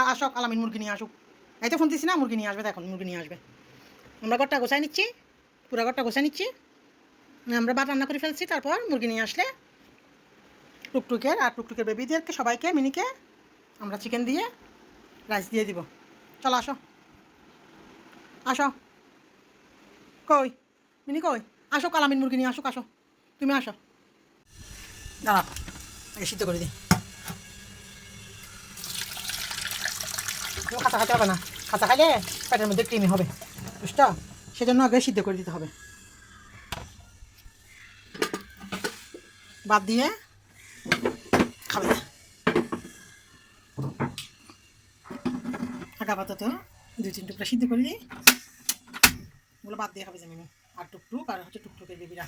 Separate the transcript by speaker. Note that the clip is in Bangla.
Speaker 1: আসক, আলামিন মুরগি নিয়ে আসুক। এই তো ফোন না, মুরগি নিয়ে আসবে, দেখুন, মুরগি নিয়ে আসবে। আমরা ঘরটা গোছাই নিচ্ছি, পুরো ঘরটা গোছাই নিচ্ছি। আমরা ভাত রান্না করে ফেলছি, তারপর মুরগি নিয়ে আসলে টুকটুকের আর টুকটুকের বেবিদেরকে সবাইকে, মিনিকে আমরা চিকেন দিয়ে রাইস দিয়ে দিব। চলো, আসো। আসো। কই? মিনি কই? আসো, কালামিন মুরগি নিয়ে আসো আসো। তুমি আসো। দাঁড়া সিদ্ধ করে দিই। কাঁচা খাতে হবে না। কাঁচা খাইলে পেটের মধ্যে ক্রিমি হবে, বুঝছ? সেজন্য আগে সিদ্ধ করে দিতে হবে। বাদ দিয়ে খাবে। আগে আপাতত দুই, তিন টুকরা সিদ্ধ করে দিই। ওগুলো বাদ দিয়ে খাবে জানি আর টুকটুক, আর হচ্ছে টুকটুকের বেবিরা